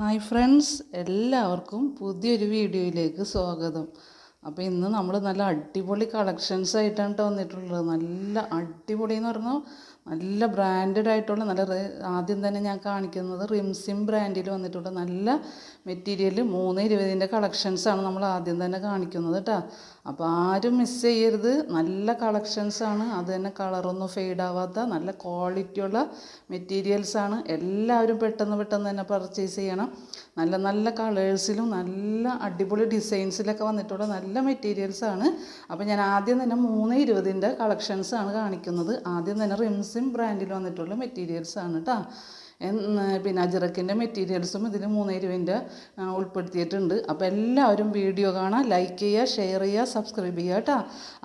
Hi friends എല്ലാവർക്കും പുതിയൊരു വീഡിയോയിലേക്ക് സ്വാഗതം. അപ്പോൾ ഇന്ന് നമ്മൾ നല്ല അടിപൊളി കളക്ഷൻസ് ആയിട്ടാണ് ട്ടോ വന്നിട്ടുള്ളത്. നല്ല അടിപൊളി എന്ന് പറഞ്ഞാൽ നല്ല ബ്രാൻഡഡ് ആയിട്ടുള്ള നല്ല ആദ്യം തന്നെ ഞാൻ കാണിക്കുന്നത് റിംസിം ബ്രാൻഡിൽ വന്നിട്ടുള്ള നല്ല മെറ്റീരിയൽ മൂന്ന് ഇരുപതിന്റെ കളക്ഷൻസാണ് നമ്മൾ ആദ്യം തന്നെ കാണിക്കുന്നത് കേട്ടോ അപ്പോൾ ആരും മിസ് ചെയ്യരുത്. നല്ല കളക്ഷൻസാണ് അത് തന്നെ കളറൊന്നും ഫെയ്ഡ് ആവാത്ത നല്ല ക്വാളിറ്റിയുള്ള മെറ്റീരിയൽസാണ് എല്ലാവരും പെട്ടെന്ന് പെട്ടെന്ന് തന്നെ പർച്ചേസ് ചെയ്യണം. നല്ല നല്ല കളേഴ്സിലും നല്ല അടിപൊളി ഡിസൈൻസിലൊക്കെ വന്നിട്ടുള്ള നല്ല മെറ്റീരിയൽസാണ് അപ്പോൾ ഞാൻ ആദ്യം തന്നെ മൂന്ന് ഇരുപതിന്റെ കളക്ഷൻസാണ് കാണിക്കുന്നത്. ആദ്യം തന്നെ റിംസിം ബ്രാൻഡിൽ വന്നിട്ടുള്ള മെറ്റീരിയൽസ് ആണ് കേട്ടോ പിന്നെ അജറക്കിന്റെ മെറ്റീരിയൽസും ഇതിൽ മൂന്ന് ഇരുപതിന്റെ ഉൾപ്പെടുത്തിയിട്ടുണ്ട്. അപ്പോൾ എല്ലാവരും വീഡിയോ കാണാം ലൈക്ക് ചെയ്യുക ഷെയർ ചെയ്യുക സബ്സ്ക്രൈബ് ചെയ്യുക കേട്ടോ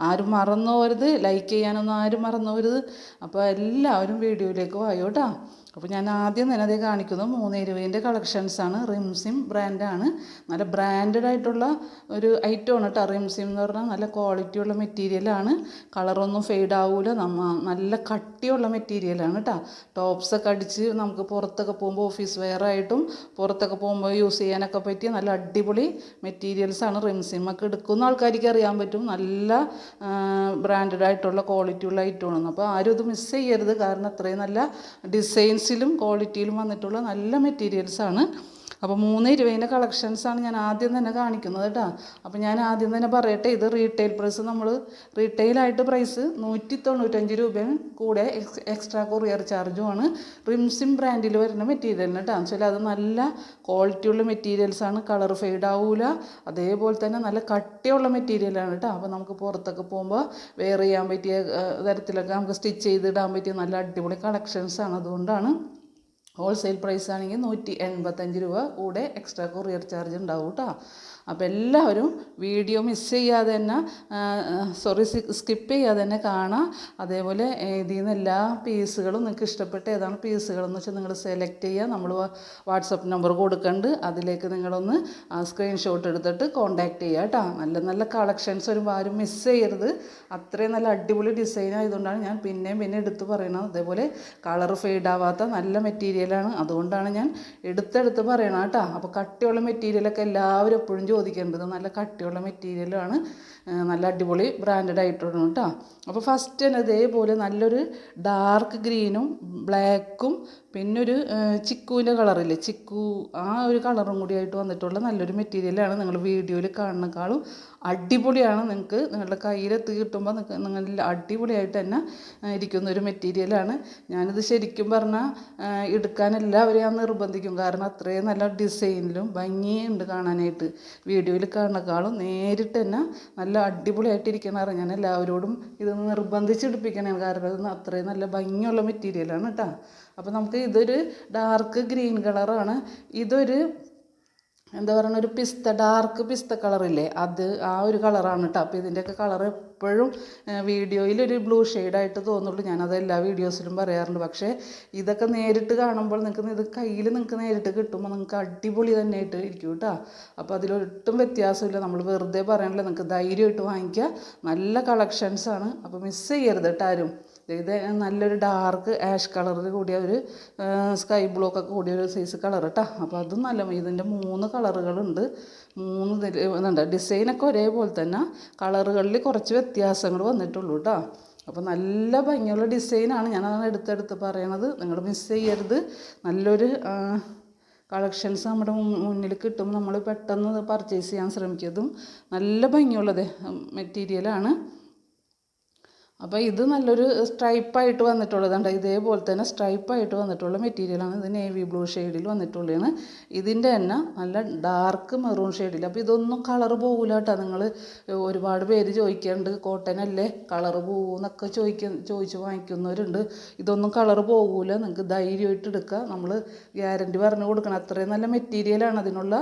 ആരും മറന്നു പോരുത് ലൈക്ക് ചെയ്യാനൊന്നും ആരും മറന്നു പോരുത് അപ്പോൾ എല്ലാവരും വീഡിയോയിലേക്ക് വായോ കേട്ടോ അപ്പോൾ ഞാൻ ആദ്യം തന്നെ അതേ കാണിക്കുന്നത് മൂന്ന് ഇരുപതിന്റെ കളക്ഷൻസാണ് റിംസിം ബ്രാൻഡാണ് നല്ല ബ്രാൻഡഡ് ആയിട്ടുള്ള ഒരു ഐറ്റമാണ് കേട്ടോ റിംസിം എന്ന് പറഞ്ഞാൽ നല്ല ക്വാളിറ്റിയുള്ള മെറ്റീരിയലാണ് കളറൊന്നും ഫെയ്ഡ് ആവില്ല നമ്മ നല്ല കട്ടിയുള്ള മെറ്റീരിയലാണ് കേട്ടോ ടോപ്സൊക്കെ അടിച്ച് നമുക്ക് പുറത്തൊക്കെ പോകുമ്പോൾ ഓഫീസ് വെയർ ആയിട്ടും പുറത്തൊക്കെ പോകുമ്പോൾ യൂസ് ചെയ്യാനൊക്കെ പറ്റിയ നല്ല അടിപൊളി മെറ്റീരിയൽസാണ് റിംസിം ഒക്കെ എടുക്കുന്ന ആൾക്കാർക്ക് അറിയാൻ പറ്റും. നല്ല ബ്രാൻഡഡ് ആയിട്ടുള്ള ക്വാളിറ്റിയുള്ള ഐറ്റമാണ് അപ്പോൾ ആരും ഇത് മിസ് ചെയ്യരുത്. കാരണം അത്രയും നല്ല ഡിസൈൻസിലും ക്വാളിറ്റിയിലും വന്നിട്ടുള്ള നല്ല മെറ്റീരിയൽസാണ് അപ്പോൾ മൂന്ന് ഇരുപതിന്റെ കളക്ഷൻസാണ് ഞാൻ ആദ്യം തന്നെ കാണിക്കുന്നത് കേട്ടോ. അപ്പോൾ ഞാൻ ആദ്യം തന്നെ പറയട്ടെ ഇത് റീറ്റെയിൽ പ്രൈസ് നമ്മൾ റീറ്റെയിലായിട്ട് പ്രൈസ് നൂറ്റി തൊണ്ണൂറ്റഞ്ച് രൂപയും കൂടെ എക്സ്ട്രാ കൊറിയർ ചാർജുമാണ് റിംസിം ബ്രാൻഡിൽ വരുന്ന മെറ്റീരിയലിന് കേട്ടോ. വെച്ചാൽ അത് നല്ല ക്വാളിറ്റിയുള്ള മെറ്റീരിയൽസാണ് കളർ ഫെയ്ഡ് ആവില്ല അതേപോലെ തന്നെ നല്ല കട്ടിയുള്ള മെറ്റീരിയലാണ് കേട്ടോ. അപ്പോൾ നമുക്ക് പുറത്തൊക്കെ പോകുമ്പോൾ വെയർ ചെയ്യാൻ പറ്റിയ തരത്തിലൊക്കെ നമുക്ക് സ്റ്റിച്ച് ചെയ്തിടാൻ പറ്റിയ നല്ല അടിപൊളി കളക്ഷൻസാണ് അതുകൊണ്ടാണ് ഹോൾസെയിൽ പ്രൈസ് ആണെങ്കിൽ നൂറ്റി എൺപത്തഞ്ച് രൂപ കൂടെ എക്സ്ട്രാ കൊറിയർ ചാർജ് ഉണ്ടാവും കേട്ടോ അപ്പോൾ എല്ലാവരും വീഡിയോ മിസ് ചെയ്യാതെ തന്നെ സോറി സ്കിപ്പ് ചെയ്യാതെ തന്നെ കാണാം. അതേപോലെ ഇതിൽ നിന്ന് എല്ലാ പീസുകളും നിങ്ങൾക്ക് ഇഷ്ടപ്പെട്ട ഏതാണ് പീസുകളെന്ന് വെച്ചാൽ നിങ്ങൾ സെലക്ട് ചെയ്യുക നമ്മൾ വാട്സപ്പ് നമ്പർ കൊടുക്കേണ്ട. അതിലേക്ക് നിങ്ങളൊന്ന് സ്ക്രീൻഷോട്ട് എടുത്തിട്ട് കോൺടാക്റ്റ് ചെയ്യുക കേട്ടോ നല്ല നല്ല കളക്ഷൻസ് വരുമ്പോൾ ആരും മിസ് ചെയ്യരുത്. അത്രയും നല്ല അടിപൊളി ഡിസൈൻ ആയതുകൊണ്ടാണ് ഞാൻ പിന്നെയും പിന്നെ എടുത്ത് പറയുന്നത് അതേപോലെ കളർ ഫെയ്ഡ് ആവാത്ത നല്ല മെറ്റീരിയലാണ് അതുകൊണ്ടാണ് ഞാൻ എടുത്തെടുത്ത് പറയണം കേട്ടോ അപ്പോൾ കട്ടിയുള്ള മെറ്റീരിയലൊക്കെ എല്ലാവരും എപ്പോഴും ചോദിക്കേണ്ടത്. നല്ല കട്ടിയുള്ള മെറ്റീരിയലാണ് നല്ല അടിപൊളി ബ്രാൻഡഡ് ആയിട്ടുണ്ട് കേട്ടോ. അപ്പോൾ ഫസ്റ്റ് തന്നെ ഇതേപോലെ നല്ലൊരു ഡാർക്ക് ഗ്രീനും ബ്ലാക്കും പിന്നെ ഒരു ചിക്കുവിന്റെ കളറില്ലേ ചിക്കു ആ ഒരു കളറും കൂടി ആയിട്ട് വന്നിട്ടുള്ള നല്ലൊരു മെറ്റീരിയലാണ് നിങ്ങൾ വീഡിയോയിൽ കാണുന്നേക്കാളും അടിപൊളിയാണ് നിങ്ങൾക്ക് നിങ്ങളുടെ കയ്യിൽ എത്തി കിട്ടുമ്പോൾ നിങ്ങൾക്ക് നിങ്ങളിൽ അടിപൊളിയായിട്ട് തന്നെ ഇരിക്കുന്ന ഒരു മെറ്റീരിയലാണ് ഞാനിത് ശരിക്കും പറഞ്ഞാൽ എടുക്കാൻ എല്ലാവരെയും ഞാൻ നിർബന്ധിക്കും. കാരണം അത്രയും നല്ല ഡിസൈനിലും ഭംഗിയുണ്ട് കാണാനായിട്ട്. വീഡിയോയിൽ കാണുന്നേക്കാളും നേരിട്ട് തന്നെ നല്ല അടിപൊളിയായിട്ട് ഇരിക്കണ ഞാൻ എല്ലാവരോടും ഇത് നിർബന്ധിച്ചെടുപ്പിക്കണേ. കാരണം ഇത് അത്രയും നല്ല ഭംഗിയുള്ള മെറ്റീരിയലാണ് കേട്ടോ അപ്പോൾ നമുക്ക് ഇതൊരു ഡാർക്ക് ഗ്രീൻ കളറാണ് ഇതൊരു എന്താ പറയുക ഒരു പിസ്ത ഡാർക്ക് പിസ്ത കളറില്ലേ? അത് ആ ഒരു കളറാണ് കേട്ടോ. അപ്പോൾ ഇതിന്റെയൊക്കെ കളർ എപ്പോഴും വീഡിയോയിൽ ഒരു ബ്ലൂ ഷെയ്ഡായിട്ട് തോന്നുള്ളൂ ഞാനത് എല്ലാ വീഡിയോസിലും പറയാറുണ്ട്. പക്ഷേ ഇതൊക്കെ നേരിട്ട് കാണുമ്പോൾ നിങ്ങൾക്ക് ഇത് കയ്യിൽ നിങ്ങൾക്ക് നേരിട്ട് കിട്ടുമ്പോൾ നിങ്ങൾക്ക് അടിപൊളി തന്നെ ആയിട്ട് ഇരിക്കും കേട്ടോ. അപ്പോൾ അതിലൊട്ടും വ്യത്യാസമില്ല. നമ്മൾ വെറുതെ പറയണില്ല. നിങ്ങൾക്ക് ധൈര്യമായിട്ട് വാങ്ങിക്കുക. നല്ല കളക്ഷൻസാണ്. അപ്പോൾ മിസ് ചെയ്യരുത് കേട്ടോ ആരും. ഇത് നല്ലൊരു ഡാർക്ക് ആഷ് കളറിൽ കൂടിയ ഒരു സ്കൈ ബ്ലൂ ഒക്കെ കൂടിയ ഒരു സൈസ് കളർ കേട്ടോ അപ്പോൾ അതും നല്ല ഇതിന്റെ മൂന്ന് കളറുകളുണ്ട് മൂന്ന് ഇതുണ്ട്. ഡിസൈനൊക്കെ ഒരേപോലെ തന്നെ. കളറുകളിൽ കുറച്ച് വ്യത്യാസങ്ങൾ വന്നിട്ടുള്ളൂ കേട്ടോ അപ്പോൾ നല്ല ഭംഗിയുള്ള ഡിസൈനാണ് ഞാനതാണ് എടുത്തെടുത്ത് പറയണത്. നിങ്ങൾ മിസ് ചെയ്യരുത്. നല്ലൊരു കളക്ഷൻസ് നമ്മുടെ മുന്നിൽ കിട്ടും. നമ്മൾ പെട്ടെന്ന് പർച്ചേസ് ചെയ്യാൻ ശ്രമിക്കുന്നതും നല്ല ഭംഗിയുള്ളത് മെറ്റീരിയലാണ് അപ്പോൾ ഇത് നല്ലൊരു സ്ട്രൈപ്പായിട്ട് വന്നിട്ടുള്ളതുണ്ട് ഇതേപോലെ തന്നെ സ്ട്രൈപ്പായിട്ട് വന്നിട്ടുള്ള മെറ്റീരിയലാണ് ഇത് നേവി ബ്ലൂ ഷെയ്ഡിൽ വന്നിട്ടുള്ളതാണ്. ഇതിന്റെ തന്നെ നല്ല ഡാർക്ക് മെറൂൺ ഷെയ്ഡിൽ അപ്പോൾ ഇതൊന്നും കളർ പോകില്ല കേട്ടോ. നിങ്ങൾ ഒരുപാട് പേര് ചോദിക്കാറുണ്ട് കോട്ടൺ അല്ലേ? കളർ പോകുമെന്നൊക്കെ ചോദിക്ക ചോദിച്ച് വാങ്ങിക്കുന്നവരുണ്ട്. ഇതൊന്നും കളർ പോകില്ല നിങ്ങൾക്ക് ധൈര്യമായിട്ട് എടുക്കുക നമ്മൾ ഗ്യാരന്റി പറഞ്ഞു കൊടുക്കണം. അത്രയും നല്ല മെറ്റീരിയലാണ് അതിനുള്ള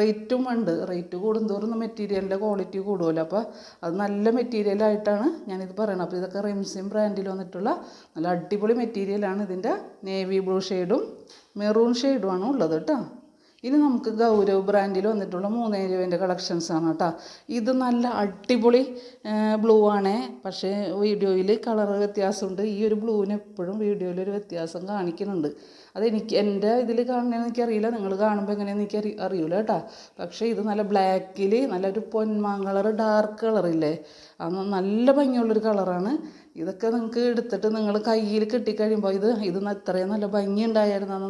റേറ്റും ഉണ്ട്. റേറ്റ് കൂടുന്തോറും മെറ്റീരിയലിന്റെ ക്വാളിറ്റി കൂടുമല്ലോ അപ്പോൾ അത് നല്ല മെറ്റീരിയലായിട്ടാണ് ഞാനിത് പറയണത്. അപ്പോൾ ഇതൊക്കെ റിംസിം ബ്രാൻഡിൽ വന്നിട്ടുള്ള നല്ല അടിപൊളി മെറ്റീരിയലാണ് ഇതിന്റെ നേവി ബ്ലൂ ഷെയ്ഡും മെറൂൺ ഷെയ്ഡുമാണ് ഉള്ളത് കേട്ടോ. ഇനി നമുക്ക് ഗൗരവ് ബ്രാൻഡിൽ വന്നിട്ടുള്ള മൂന്നേ രൂപേന്റെ ആണ് കേട്ടോ. ഇത് നല്ല അടിപൊളി ബ്ലൂ ആണ്. പക്ഷേ വീഡിയോയിൽ കളർ വ്യത്യാസമുണ്ട്. ഈ ഒരു ബ്ലൂവിന് എപ്പോഴും വീഡിയോയിൽ ഒരു വ്യത്യാസം കാണിക്കുന്നുണ്ട്. അതെനിക്ക് എന്റെ ഇതിൽ കാണണമെന്ന് എനിക്കറിയില്ല. നിങ്ങൾ കാണുമ്പോൾ എങ്ങനെയാണെന്ന് എനിക്ക് അറി അറിയില്ല കേട്ടോ. പക്ഷേ ഇത് നല്ല ബ്ലാക്കിൽ നല്ലൊരു പൊന്മാൻ കളർ ഡാർക്ക് കളറില്ലേ അത് നല്ല ഭംഗിയുള്ളൊരു കളറാണ് ഇതൊക്കെ നിങ്ങൾക്ക് എടുത്തിട്ട് നിങ്ങൾ കയ്യിൽ കിട്ടിക്കഴിയുമ്പോൾ ഇത് ഇത് ഇത്രയും നല്ല ഭംഗി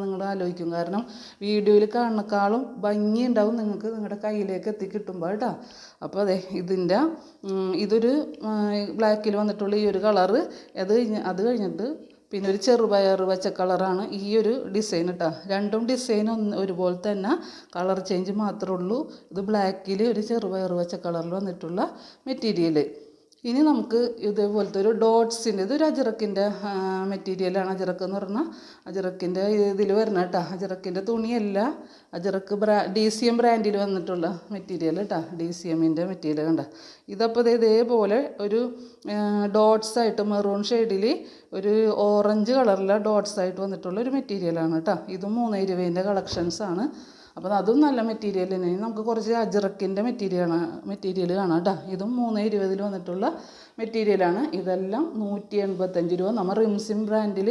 നിങ്ങൾ ആലോചിക്കും. കാരണം വീഡിയോയിൽ കാണുന്നേക്കാളും ഭംഗി ഉണ്ടാവും നിങ്ങൾക്ക് നിങ്ങളുടെ കയ്യിലേക്ക് എത്തി കിട്ടുമ്പോൾ കേട്ടോ. അപ്പോൾ അതെ ഇതിന്റെ ഇതൊരു ബ്ലാക്കിൽ വന്നിട്ടുള്ള ഈ ഒരു കളറ് അത് അത് കഴിഞ്ഞിട്ട് പിന്നെ ഒരു ചെറുപയർ വെച്ച കളറാണ് ഈ ഒരു ഡിസൈൻ കേട്ടോ. രണ്ടും ഡിസൈൻ ഒന്ന് ഒരുപോലെ തന്നെ കളർ ചേഞ്ച് മാത്രമേ ഉള്ളൂ. ഇത് ബ്ലാക്കിൽ ഒരു ചെറുപയർ വെച്ച കളറിൽ വന്നിട്ടുള്ള മെറ്റീരിയൽ ഇനി നമുക്ക് ഇതേപോലത്തെ ഒരു ഡോട്ട്സിന്റെ ഇതൊരു അജിറക്കിന്റെ മെറ്റീരിയലാണ് അജിറക്ക് എന്ന് പറഞ്ഞാൽ അജിറക്കിന്റെ ഇതിൽ വരുന്ന കേട്ടോ. അജിറക്കിന്റെ തുണിയല്ല അജിറക്ക് ബ്രാ ഡി സി എം ബ്രാൻഡിൽ വന്നിട്ടുള്ള മെറ്റീരിയൽ കേട്ടോ. ഡി സി എമ്മിന്റെ മെറ്റീരിയൽ കണ്ട. ഇതപ്പോൾ ഇതേപോലെ ഒരു ഡോട്ട്സ് ആയിട്ട് മെറൂൺ ഷെയ്ഡിൽ ഒരു ഓറഞ്ച് കളറിലെ ഡോട്ട്സ് ആയിട്ട് വന്നിട്ടുള്ള ഒരു മെറ്റീരിയലാണ് കേട്ടോ. ഇതും മൂന്ന് ഇരുപതിന്റെ കളക്ഷൻസാണ് അപ്പോൾ അതും നല്ല മെറ്റീരിയൽ തന്നെ നമുക്ക് കുറച്ച് അജറക്കിന്റെ മെറ്റീരിയലാണ് മെറ്റീരിയൽ കാണാം കേട്ടോ. ഇതും മൂന്ന് ഇരുപതിൽ വന്നിട്ടുള്ള മെറ്റീരിയലാണ് ഇതെല്ലാം നൂറ്റി എൺപത്തഞ്ച് രൂപ. നമ്മൾ റിംസിം ബ്രാൻഡിൽ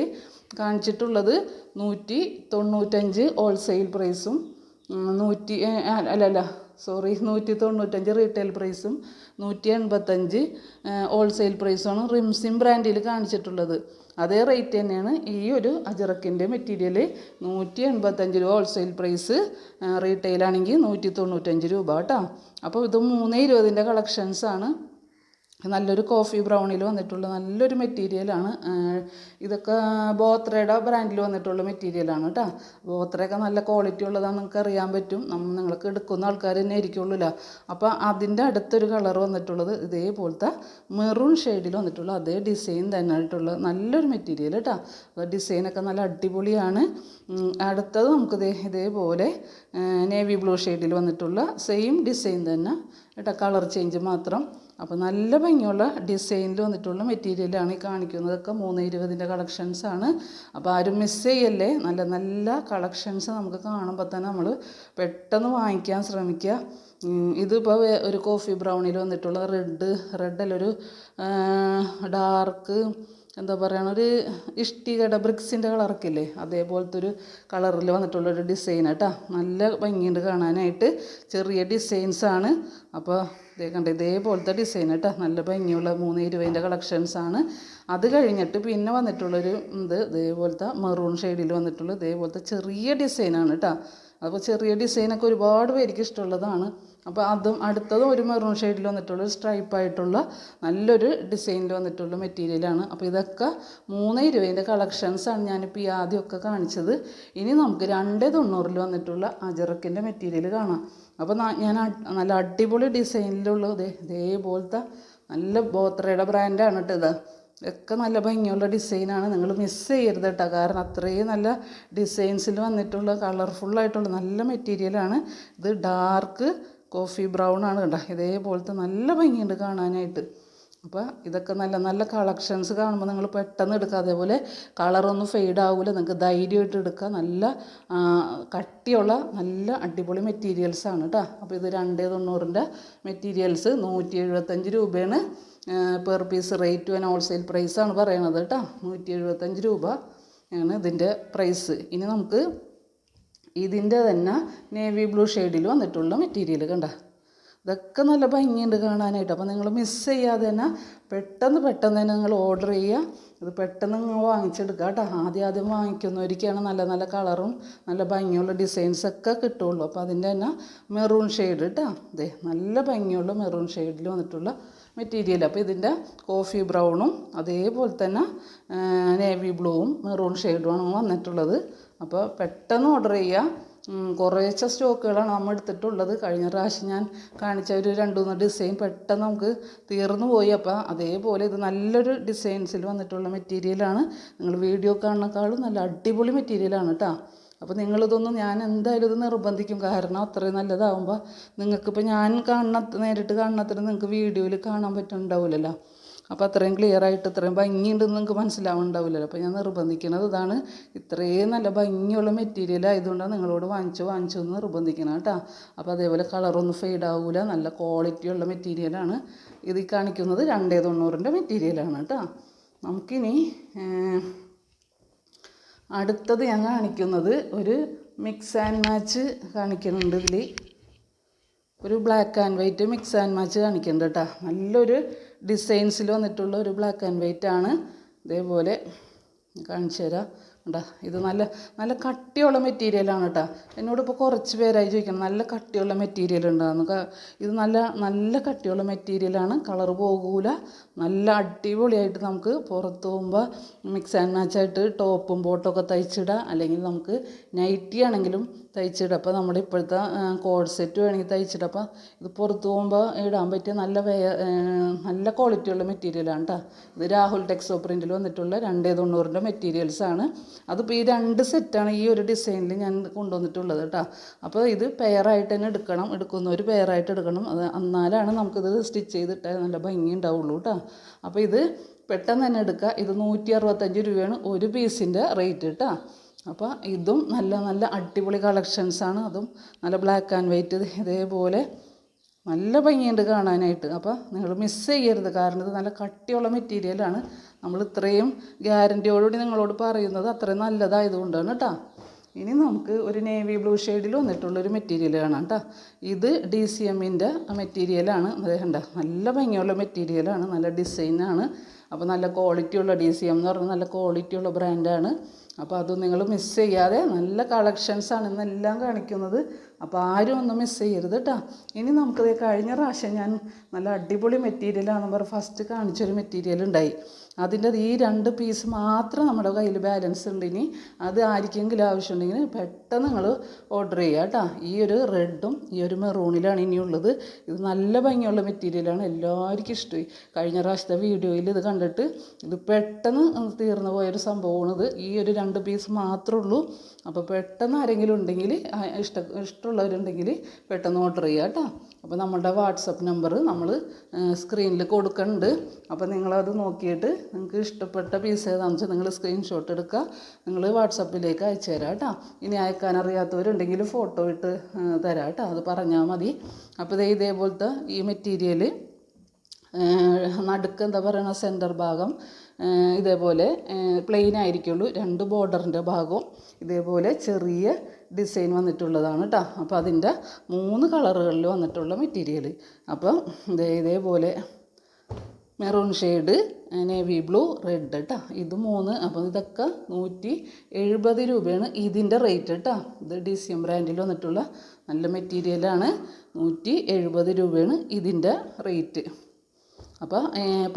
കാണിച്ചിട്ടുള്ളത് നൂറ്റി തൊണ്ണൂറ്റഞ്ച് ഹോൾസെയിൽ പ്രൈസും നൂറ്റി അല്ലല്ല അല്ല അല്ല സോറി നൂറ്റി തൊണ്ണൂറ്റഞ്ച് റീറ്റെയിൽ പ്രൈസും നൂറ്റി എൺപത്തഞ്ച് ഹോൾസെയിൽ പ്രൈസുമാണ് റിംസിം ബ്രാൻഡിൽ കാണിച്ചിട്ടുള്ളത്. അതേ റേറ്റ് തന്നെയാണ് ഈ ഒരു അജറക്കിന്റെ മെറ്റീരിയൽ. നൂറ്റി എൺപത്തഞ്ച് രൂപ ഹോൾസെയിൽ പ്രൈസ് റീറ്റെയിലാണെങ്കിൽ നൂറ്റി തൊണ്ണൂറ്റഞ്ച് രൂപ കേട്ടോ. അപ്പോൾ ഇത് മൂന്ന് ഇരുപതിന്റെ കളക്ഷൻസാണ്. നല്ലൊരു കോഫി ബ്രൗണിൽ വന്നിട്ടുള്ള നല്ലൊരു മെറ്റീരിയലാണ് ഇതൊക്കെ ബോത്രയുടെ ബ്രാൻഡിൽ വന്നിട്ടുള്ള മെറ്റീരിയലാണ് കേട്ടോ ബോത്രയൊക്കെ നല്ല ക്വാളിറ്റി ഉള്ളതാണെന്ന് നിങ്ങൾക്ക് അറിയാൻ പറ്റും. നമ്മൾ നിങ്ങൾക്ക് എടുക്കുന്ന ആൾക്കാർ തന്നെ ആയിരിക്കുള്ളൂല്ലോ അപ്പോൾ അതിന്റെ അടുത്തൊരു കളർ വന്നിട്ടുള്ളത് ഇതേപോലത്തെ മെറൂൺ ഷെയ്ഡിൽ വന്നിട്ടുള്ള അതേ ഡിസൈൻ തന്നെ ആയിട്ടുള്ള നല്ലൊരു മെറ്റീരിയൽ കേട്ടോ ഡിസൈനൊക്കെ നല്ല അടിപൊളിയാണ്. അടുത്തത് നമുക്ക് ഇതേ ഇതേപോലെ നേവി ബ്ലൂ ഷെയ്ഡിൽ വന്നിട്ടുള്ള സെയിം ഡിസൈൻ തന്നെ കേട്ടോ കളർ ചേഞ്ച് മാത്രം. അപ്പോൾ നല്ല ഭംഗിയുള്ള ഡിസൈനിൽ വന്നിട്ടുള്ള മെറ്റീരിയലാണ് ഈ കാണിക്കുന്നതൊക്കെ മൂന്ന് ഇരുപതിന്റെ കളക്ഷൻസാണ് അപ്പോൾ ആരും മിസ് ചെയ്യല്ലേ? നല്ല നല്ല കളക്ഷൻസ് നമുക്ക് കാണുമ്പോൾ തന്നെ നമ്മൾ പെട്ടെന്ന് വാങ്ങിക്കാൻ ശ്രമിക്കുക. ഇതിപ്പോൾ ഒരു കോഫി ബ്രൗണിൽ വന്നിട്ടുള്ള റെഡ് റെഡ് ഒരു ഡാർക്ക് എന്താ പറയുക ഒരു ഇഷ്ടികയുടെ ബ്രിക്സിന്റെ കളറൊക്കെ അതേപോലത്തെ ഒരു കളറിൽ വന്നിട്ടുള്ളൊരു ഡിസൈൻ കേട്ടോ നല്ല ഭംഗിയുണ്ട് കാണാനായിട്ട്. ചെറിയ ഡിസൈൻസാണ് അപ്പോൾ ഇതേ കണ്ട ഇതേപോലത്തെ ഡിസൈൻ കേട്ടോ നല്ല ഭംഗിയുള്ള മൂന്ന് ഇരുപതിന്റെ കളക്ഷൻസാണ് അത് കഴിഞ്ഞിട്ട് പിന്നെ വന്നിട്ടുള്ളൊരു ഇത് ഇതേപോലത്തെ മെറൂൺ ഷെയ്ഡിൽ വന്നിട്ടുള്ള ഇതേപോലത്തെ ചെറിയ ഡിസൈനാണ് കേട്ടോ അപ്പോൾ ചെറിയ ഡിസൈനൊക്കെ ഒരുപാട് പേർക്ക് ഇഷ്ടമുള്ളതാണ്. അപ്പോൾ അതും അടുത്തതും ഒരു മെറൂൺ ഷെയ്ഡിൽ വന്നിട്ടുള്ള സ്ട്രൈപ്പ് ആയിട്ടുള്ള നല്ലൊരു ഡിസൈനിൽ വന്നിട്ടുള്ള മെറ്റീരിയലാണ് അപ്പോൾ ഇതൊക്കെ മൂന്ന് ഇരുപതിന്റെ കളക്ഷൻസാണ് ഞാനിപ്പോൾ ഈ ആദ്യമൊക്കെ കാണിച്ചത്. ഇനി നമുക്ക് രണ്ട് തൊണ്ണൂറിൽ വന്നിട്ടുള്ള അജറക്കിന്റെ മെറ്റീരിയൽ കാണാം. അപ്പോൾ ഞാൻ നല്ല അടിപൊളി ഡിസൈനിലുള്ള ഇതേ ഇതേപോലത്തെ നല്ല ബോത്രയുടെ ബ്രാൻഡാണ് കേട്ടോ ഇത്. ഒക്കെ നല്ല ഭംഗിയുള്ള ഡിസൈനാണ്. നിങ്ങൾ മിസ് ചെയ്യരുത് കേട്ടോ. കാരണം അത്രയും നല്ല ഡിസൈൻസിൽ വന്നിട്ടുള്ള കളർഫുള്ളായിട്ടുള്ള നല്ല മെറ്റീരിയലാണ് ഇത് ഡാർക്ക് കോഫി ബ്രൗൺ ആണ് കേട്ടോ ഇതേപോലത്തെ നല്ല ഭംഗിയുണ്ട് കാണാനായിട്ട്. അപ്പോൾ ഇതൊക്കെ നല്ല നല്ല കളക്ഷൻസ് കാണുമ്പോൾ നിങ്ങൾ പെട്ടെന്ന് എടുക്കുക. അതേപോലെ കളറൊന്നും ഫെയ്ഡ് ആവില്ല നിങ്ങൾക്ക് ധൈര്യമായിട്ട് എടുക്കുക. നല്ല കട്ടിയുള്ള നല്ല അടിപൊളി മെറ്റീരിയൽസാണ് കേട്ടോ. അപ്പോൾ ഇത് രണ്ടേ തൊണ്ണൂറിന്റെ മെറ്റീരിയൽസ് നൂറ്റി എഴുപത്തഞ്ച് രൂപയാണ് per piece rate and wholesale പ്രൈസാണ് പറയണത് കേട്ടോ. നൂറ്റി എഴുപത്തഞ്ച് രൂപ ആണ് ഇതിന്റെ പ്രൈസ് ഇനി നമുക്ക് ഇതിന്റെ തന്നെ നേവി ബ്ലൂ ഷെയ്ഡിൽ വന്നിട്ടുള്ള മെറ്റീരിയൽ കണ്ട. ഇതൊക്കെ നല്ല ഭംഗിയുണ്ട് കാണാനായിട്ട്. അപ്പോൾ നിങ്ങൾ മിസ് ചെയ്യാതെ തന്നെ പെട്ടെന്ന് പെട്ടെന്ന് തന്നെ നിങ്ങൾ ഓർഡർ ചെയ്യുക. ഇത് പെട്ടെന്ന് നിങ്ങൾ വാങ്ങിച്ചെടുക്കുക കേട്ടോ. ആദ്യം ആദ്യം വാങ്ങിക്കുന്നവരിക്കാണ് നല്ല നല്ല കളറും നല്ല ഭംഗിയുള്ള ഡിസൈൻസ് ഒക്കെ കിട്ടുള്ളൂ. അപ്പോൾ അതിന്റെ തന്നെ മെറൂൺ ഷെയ്ഡ് കേട്ടോ അതെ നല്ല ഭംഗിയുള്ള മെറൂൺ ഷെയ്ഡിൽ വന്നിട്ടുള്ള മെറ്റീരിയൽ. അപ്പോൾ ഇതിന്റെ കോഫി ബ്രൗണും അതേപോലെ തന്നെ നേവി ബ്ലൂവും മെറൂൺ ഷെയ്ഡുമാണ് വന്നിട്ടുള്ളത്. അപ്പോൾ പെട്ടെന്ന് ഓർഡർ ചെയ്യുക. കുറേശ്ശെ സ്റ്റോക്കുകളാണ് നമ്മൾ എടുത്തിട്ടുള്ളത്. കഴിഞ്ഞ പ്രാവശ്യം ഞാൻ കാണിച്ച ഒരു രണ്ട് മൂന്ന് ഡിസൈൻ പെട്ടെന്ന് നമുക്ക് തീർന്നു പോയി. അപ്പോൾ അതേപോലെ ഇത് നല്ലൊരു ഡിസൈൻസിൽ വന്നിട്ടുള്ള മെറ്റീരിയലാണ്. നിങ്ങൾ വീഡിയോ കാണുന്നേക്കാളും നല്ല അടിപൊളി മെറ്റീരിയലാണ് കേട്ടോ. അപ്പോൾ നിങ്ങളിതൊന്നും ഞാൻ എന്തായാലും ഇത് നിർബന്ധിക്കും. കാരണം അത്രയും നല്ലതാവുമ്പോൾ നിങ്ങൾക്കിപ്പോൾ ഞാൻ കാണുന്ന നേരിട്ട് കാണുന്നത്ര നിങ്ങൾക്ക് വീഡിയോയിൽ കാണാൻ പറ്റുന്നുണ്ടാവില്ലല്ലോ അപ്പോൾ അത്രയും ക്ലിയർ ആയിട്ട് ഇത്രയും ഭംഗിയുണ്ടെന്ന് നിങ്ങൾക്ക് മനസ്സിലാവുന്നുണ്ടാവില്ലല്ലോ അപ്പോൾ ഞാൻ നിർബന്ധിക്കുന്നത് ഇതാണ്. ഇത്രയും നല്ല ഭംഗിയുള്ള മെറ്റീരിയൽ ആയതുകൊണ്ടാണ് നിങ്ങളോട് വാങ്ങിച്ചു വാങ്ങിച്ചു എന്ന് നിർബന്ധിക്കണം കേട്ടോ. അപ്പോൾ അതേപോലെ കളറൊന്നും ഫെയ്ഡ് ആവില്ല നല്ല ക്വാളിറ്റിയുള്ള മെറ്റീരിയലാണ് ഇത് കാണിക്കുന്നത്. രണ്ടേ തൊണ്ണൂറിന്റെ മെറ്റീരിയലാണ് കേട്ടോ. നമുക്കിനി അടുത്തത് ഞാൻ കാണിക്കുന്നത് ഒരു മിക്സ് ആൻഡ് മാച്ച് കാണിക്കുന്നുണ്ട് ഇതിൽ ഒരു black and white mix and match കാണിക്കുന്നുണ്ട് കേട്ടോ. നല്ലൊരു ഡിസൈൻസിൽ വന്നിട്ടുള്ള ഒരു ബ്ലാക്ക് ആൻഡ് വൈറ്റ് ആണ്. ഇതേപോലെ കാണിച്ചു തരാം കേട്ടോ ഇത് നല്ല നല്ല കട്ടിയുള്ള മെറ്റീരിയലാണ് കേട്ടോ എന്നോട് ഇപ്പോൾ കുറച്ച് പേരായി ചോദിക്കണം നല്ല കട്ടിയുള്ള മെറ്റീരിയൽ ഉണ്ടാകുന്നു ക- ഇത് നല്ല നല്ല കട്ടിയുള്ള മെറ്റീരിയലാണ് കളർ പോകൂല. നല്ല അടിപൊളിയായിട്ട് നമുക്ക് പുറത്ത് പോകുമ്പോൾ മിക്സ് ആൻഡ് മാച്ചായിട്ട് ടോപ്പും ബോട്ടൊക്കെ തയ്ച്ചിടാം. അല്ലെങ്കിൽ നമുക്ക് നൈറ്റി ആണെങ്കിലും തയ്ച്ചിടാം അപ്പോൾ നമ്മുടെ ഇപ്പോഴത്തെ കോഡ് സെറ്റ് വേണമെങ്കിൽ തയ്ച്ചിടാം അപ്പോൾ ഇത് പുറത്ത് പോകുമ്പോൾ ഇടാൻ പറ്റിയ നല്ല വേ നല്ല ക്വാളിറ്റിയുള്ള മെറ്റീരിയലാണ് കേട്ടോ ഇത് രാഹുൽ ടെക്സോ പ്രിന്റിൽ വന്നിട്ടുള്ള രണ്ടേ തൊണ്ണൂറിന്റെ മെറ്റീരിയൽസാണ് അതിപ്പോൾ ഈ രണ്ട് സെറ്റാണ് ഈ ഒരു ഡിസൈനിൽ ഞാൻ കൊണ്ടുവന്നിട്ടുള്ളത് കേട്ടോ അപ്പോൾ ഇത് പെയറായിട്ട് തന്നെ എടുക്കണം. എടുക്കുന്നവർ പെയറായിട്ട് എടുക്കണം. അത് എന്നാലാണ് നമുക്കിത് സ്റ്റിച്ച് ചെയ്തിട്ടാൽ നല്ല ഭംഗി ഉണ്ടാവുള്ളൂ കേട്ടോ അപ്പോൾ ഇത് പെട്ടെന്ന് തന്നെ എടുക്കുക. ഇത് നൂറ്റി അറുപത്തഞ്ച് രൂപയാണ് ഒരു പീസിന്റെ റേറ്റ് കേട്ടോ അപ്പോൾ ഇതും നല്ല നല്ല അടിപൊളി കളക്ഷൻസാണ് അതും നല്ല ബ്ലാക്ക് ആൻഡ് വൈറ്റ് ഇതേപോലെ നല്ല ഭംഗിയുണ്ട് കാണാനായിട്ട്. അപ്പോൾ നിങ്ങൾ മിസ് ചെയ്യരുത്. കാരണം ഇത് നല്ല കട്ടിയുള്ള മെറ്റീരിയലാണ് നമ്മൾ ഇത്രയും ഗ്യാരന്റിയോടുകൂടി നിങ്ങളോട് പറയുന്നത് അത്രയും നല്ലതായതുകൊണ്ടാണ് കേട്ടോ ഇനി നമുക്ക് ഒരു നേവി ബ്ലൂ ഷെയ്ഡിൽ വന്നിട്ടുള്ളൊരു മെറ്റീരിയൽ കാണാം കേട്ടോ ഇത് ഡി സി എമ്മിന്റെ മെറ്റീരിയലാണ് അതേണ്ട നല്ല ഭംഗിയുള്ള മെറ്റീരിയലാണ് നല്ല ഡിസൈനാണ് അപ്പോൾ നല്ല ക്വാളിറ്റിയുള്ള ഡി സി എം എന്ന് പറഞ്ഞാൽ നല്ല ക്വാളിറ്റിയുള്ള ബ്രാൻഡാണ് അപ്പോൾ അത് നിങ്ങൾ മിസ് ചെയ്യാതെ നല്ല കളക്ഷൻസാണ് ഇന്നെല്ലാം കാണിക്കുന്നത്. അപ്പോൾ ആരും ഒന്നും മിസ് ചെയ്യരുത് കേട്ടോ ഇനി നമുക്കത് കഴിഞ്ഞ പ്രാവശ്യം ഞാൻ നല്ല അടിപൊളി മെറ്റീരിയലാണെന്ന് പറഞ്ഞ് ഫസ്റ്റ് കാണിച്ചൊരു മെറ്റീരിയൽ ഉണ്ടായി. അതിന്റെ ഈ രണ്ട് പീസ് മാത്രം നമ്മുടെ കയ്യിൽ ബാലൻസ് ഉണ്ട് ഇനി. അത് ആർക്കെങ്കിലും ആവശ്യമുണ്ടെങ്കിൽ പെട്ടെന്ന് നിങ്ങൾ ഓർഡർ ചെയ്യുക കേട്ടോ. ഈ ഒരു റെഡും ഈ ഒരു മെറൂണിലാണ് ഇനിയുള്ളത്. ഇത് നല്ല ഭംഗിയുള്ള മെറ്റീരിയലാണ് എല്ലാവർക്കും ഇഷ്ടമായി. കഴിഞ്ഞ പ്രാവശ്യത്തെ വീഡിയോയിൽ ഇത് കണ്ടിട്ട് ഇത് പെട്ടെന്ന് തീർന്നു പോയൊരു സംഭവമാണ് ഇത്. ഈ ഒരു രണ്ട് പീസ് മാത്രമേ ഉള്ളൂ. അപ്പോൾ പെട്ടെന്ന് ആരെങ്കിലും ഉണ്ടെങ്കിൽ ഇഷ്ട ഇഷ്ടമുള്ളവരുണ്ടെങ്കിൽ പെട്ടെന്ന് ഓർഡർ ചെയ്യുക കേട്ടോ. അപ്പോൾ നമ്മളുടെ വാട്സപ്പ് നമ്പർ നമ്മൾ സ്ക്രീനിൽ കൊടുക്കുന്നുണ്ട് അപ്പോൾ നിങ്ങളത് നോക്കിയിട്ട് നിങ്ങൾക്ക് ഇഷ്ടപ്പെട്ട പീസ് ഏതാണെന്ന് വെച്ചാൽ നിങ്ങൾ സ്ക്രീൻഷോട്ട് എടുക്കുക നിങ്ങൾ വാട്സപ്പിലേക്ക് അയച്ചു തരാം കേട്ടോ ഇനി അയക്കാൻ അറിയാത്തവരുണ്ടെങ്കിൽ ഫോട്ടോ ഇട്ട് തരാം കേട്ടോ അത് പറഞ്ഞാൽ മതി. അപ്പോൾ ഇതേപോലത്തെ ഈ മെറ്റീരിയൽ നടുക്ക് എന്താ പറയുക സെന്റർ ഭാഗം ഇതേപോലെ പ്ലെയിൻ ആയിരിക്കുള്ളൂ. രണ്ട് ബോർഡറിന്റെ ഭാഗവും ഇതേപോലെ ചെറിയ ഡിസൈൻ വന്നിട്ടുള്ളതാണ് കേട്ടോ അപ്പോൾ അതിന്റെ മൂന്ന് കളറുകളിൽ വന്നിട്ടുള്ള മെറ്റീരിയൽ. അപ്പം ഇതേ ഇതേപോലെ maroon shade navy blue red കേട്ടോ ഇത് മൂന്ന്. അപ്പോൾ ഇതൊക്കെ നൂറ്റി എഴുപത് രൂപയാണ് ഇതിന്റെ റേറ്റ് കേട്ടോ ഇത് ഡി സി എം ബ്രാൻഡിൽ വന്നിട്ടുള്ള നല്ല മെറ്റീരിയലാണ് നൂറ്റി എഴുപത് രൂപയാണ് ഇതിന്റെ റേറ്റ്. അപ്പോൾ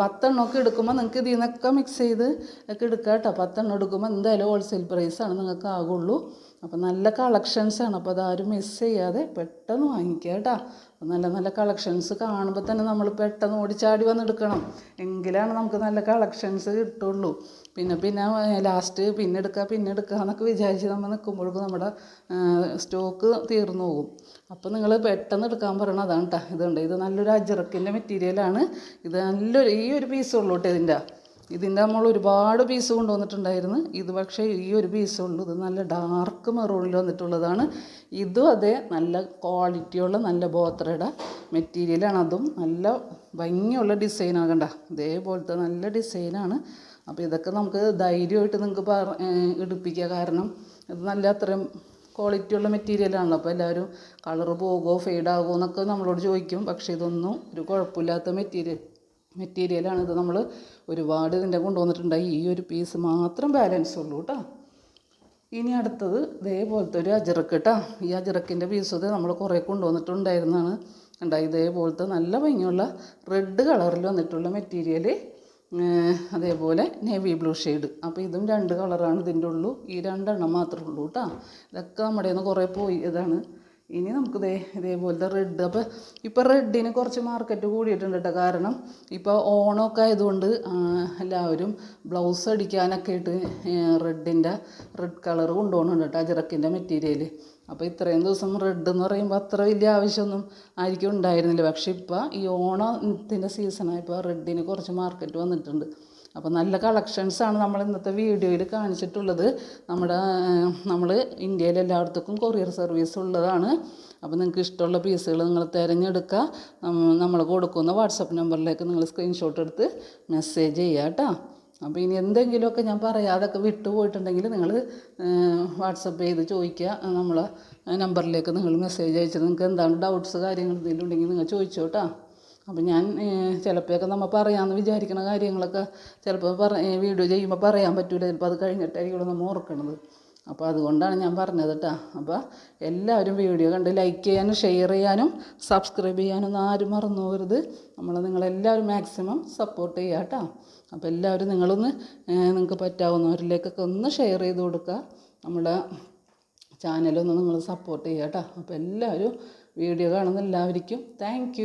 പത്തെണ്ണമൊക്കെ എടുക്കുമ്പോൾ നിങ്ങൾക്ക് ഇതിൽ നിന്നൊക്കെ മിക്സ് ചെയ്ത് ഒക്കെ എടുക്കാം കേട്ടോ പത്തെണ്ണം എടുക്കുമ്പോൾ എന്തായാലും ഹോൾസെയിൽ പ്രൈസാണ് നിങ്ങൾക്ക് ആകുള്ളൂ അപ്പോൾ നല്ല കളക്ഷൻസാണ് അപ്പോൾ അതാരും മിസ് ചെയ്യാതെ പെട്ടെന്ന് വാങ്ങിക്കുക കേട്ടോ. നല്ല നല്ല കളക്ഷൻസ് കാണുമ്പോൾ തന്നെ നമ്മൾ പെട്ടെന്ന് ഓടിച്ചാടി വന്നെടുക്കണം എങ്കിലാണ് നമുക്ക് നല്ല കളക്ഷൻസ് കിട്ടുള്ളൂ. പിന്നെ പിന്നെ ലാസ്റ്റ് പിന്നെ എടുക്കുക പിന്നെ എടുക്കുക എന്നൊക്കെ വിചാരിച്ച് നമ്മൾ നിൽക്കുമ്പോഴേക്കും നമ്മുടെ സ്റ്റോക്ക് തീർന്നു പോകും. അപ്പോൾ നിങ്ങൾ പെട്ടെന്ന് എടുക്കാൻ പറയണം. അതാണ് കേട്ടോ ഇതുണ്ട്. ഇത് നല്ലൊരു അജറക്കിന്റെ മെറ്റീരിയലാണ് ഇത് നല്ലൊരു ഈ ഒരു പീസേ ഉള്ളൂ കേട്ടോ ഇതിന്റെ. ഇതിന്റെ നമ്മൾ ഒരുപാട് പീസ് കൊണ്ടുവന്നിട്ടുണ്ടായിരുന്നു. ഇത് പക്ഷേ ഈ ഒരു പീസേ ഉള്ളൂ ഇത് നല്ല ഡാർക്ക് മെറൂണിൽ വന്നിട്ടുള്ളതാണ്. ഇതും അതേ നല്ല ക്വാളിറ്റിയുള്ള നല്ല ബോത്രയുടെ മെറ്റീരിയലാണ് അതും നല്ല ഭംഗിയുള്ള ഡിസൈൻ ആകണ്ട. ഇതേപോലത്തെ നല്ല ഡിസൈനാണ് അപ്പോൾ ഇതൊക്കെ നമുക്ക് ധൈര്യമായിട്ട് നിങ്ങൾക്ക് പറ എടുപ്പിക്കുക കാരണം ഇത് നല്ല അത്രയും ക്വാളിറ്റിയുള്ള മെറ്റീരിയലാണല്ലോ അപ്പോൾ എല്ലാവരും കളറ് പോകുമോ ഫെയ്ഡാകുമോ എന്നൊക്കെ നമ്മളോട് ചോദിക്കും. പക്ഷേ ഇതൊന്നും ഒരു കുഴപ്പമില്ലാത്ത മെറ്റീരിയൽ മെറ്റീരിയലാണ് ഇത്. നമ്മൾ ഒരുപാട് ഇതിന്റെ കൊണ്ടുവന്നിട്ടുണ്ടായി. ഈ ഒരു പീസ് മാത്രം ബാലൻസ് ഉള്ളൂ കേട്ടോ ഇനി അടുത്തത് ഇതേപോലത്തെ ഒരു അജിറക്ക് കേട്ടോ ഈ അജിറക്കിന്റെ പീസ് ഇത് നമ്മൾ കുറേ കൊണ്ടുവന്നിട്ടുണ്ടായിരുന്നതാണ് ഉണ്ടായി ഇതേപോലത്തെ നല്ല ഭംഗിയുള്ള റെഡ് കളറിൽ വന്നിട്ടുള്ള മെറ്റീരിയൽ അതേപോലെ നേവി ബ്ലൂ ഷെയ്ഡ് അപ്പോൾ ഇതും രണ്ട് കളറാണ് ഇതിന്റെ ഉള്ളൂ. ഈ രണ്ടെണ്ണം മാത്രമേ ഉള്ളൂ കേട്ടോ ഇതൊക്കെ നമ്മുടെ നിന്ന് കുറേ പോയി. ഇതാണ് ഇനി നമുക്ക് ദേ ഇതേപോലത്തെ റെഡ് അപ്പോൾ ഇപ്പോൾ റെഡിന് കുറച്ച് മാർക്കറ്റ് കൂടിയിട്ടുണ്ട് കേട്ടോ കാരണം ഇപ്പോൾ ഓണമൊക്കെ ആയതുകൊണ്ട് എല്ലാവരും ബ്ലൗസ് അടിക്കാനൊക്കെ ആയിട്ട് റെഡിന്റെ റെഡ് കളർ കൊണ്ടുപോകുന്നുണ്ട് കേട്ടോ അജറക്കിന്റെ മെറ്റീരിയൽ അപ്പോൾ ഇത്രയും ദിവസം റെഡ് എന്ന് പറയുമ്പോൾ അത്ര വലിയ ആവശ്യമൊന്നും ആയിരിക്കും ഉണ്ടായിരുന്നില്ല. പക്ഷേ ഇപ്പോൾ ഈ ഓണത്തിന്റെ സീസണായപ്പോൾ റെഡിന് കുറച്ച് മാർക്കറ്റ് വന്നിട്ടുണ്ട്. അപ്പോൾ നല്ല കളക്ഷൻസാണ് നമ്മൾ ഇന്നത്തെ വീഡിയോയിൽ കാണിച്ചിട്ടുള്ളത്. നമ്മുടെ നമ്മൾ ഇന്ത്യയിൽ എല്ലായിടത്തേക്കും കൊറിയർ സർവീസ് ഉള്ളതാണ്. അപ്പോൾ നിങ്ങൾക്ക് ഇഷ്ടമുള്ള പീസുകൾ നിങ്ങൾ തിരഞ്ഞെടുക്കുക നമ്മൾ കൊടുക്കുന്ന വാട്സപ്പ് നമ്പറിലേക്ക് നിങ്ങൾ സ്ക്രീൻഷോട്ട് എടുത്ത് മെസ്സേജ് ചെയ്യുക കേട്ടോ അപ്പോൾ ഇനി എന്തെങ്കിലുമൊക്കെ ഞാൻ പറയാതൊക്കെ വിട്ടുപോയിട്ടുണ്ടെങ്കിൽ നിങ്ങൾ വാട്സപ്പ് ചെയ്ത് ചോദിക്കുക നമ്മളെ നമ്പറിലേക്ക് നിങ്ങൾ മെസ്സേജ് അയച്ചിട്ട് നിങ്ങൾക്ക് എന്താണ് ഡൗട്ട്സ് കാര്യങ്ങൾ എന്തെങ്കിലും ഉണ്ടെങ്കിൽ നിങ്ങൾ ചോദിച്ചോട്ടാ അപ്പോൾ ഞാൻ ചിലപ്പോഴൊക്കെ നമ്മൾ പറയാമെന്ന് വിചാരിക്കുന്ന കാര്യങ്ങളൊക്കെ ചിലപ്പോൾ പറ വീഡിയോ ചെയ്യുമ്പോൾ പറയാൻ പറ്റില്ല ചിലപ്പോൾ അത് കഴിഞ്ഞിട്ടായിരിക്കും നമ്മൾ ഓർക്കണത്. അപ്പോൾ അതുകൊണ്ടാണ് ഞാൻ പറഞ്ഞത് കേട്ടോ അപ്പോൾ എല്ലാവരും വീഡിയോ കണ്ട് ലൈക്ക് ചെയ്യാനും ഷെയർ ചെയ്യാനും സബ്സ്ക്രൈബ് ചെയ്യാനും ആരും മറന്നു പോകരുത് നമ്മൾ നിങ്ങളെല്ലാവരും മാക്സിമം സപ്പോർട്ട് ചെയ്യുക കേട്ടോ അപ്പോൾ എല്ലാവരും നിങ്ങളൊന്ന് നിങ്ങൾക്ക് പറ്റാവുന്നവരിലേക്കൊക്കെ ഒന്ന് ഷെയർ ചെയ്ത് കൊടുക്കുക നമ്മുടെ ചാനലൊന്ന് നിങ്ങൾ സപ്പോർട്ട് ചെയ്യുക കേട്ടോ അപ്പോൾ എല്ലാവരും വീഡിയോ കാണുന്ന എല്ലാവർക്കും താങ്ക്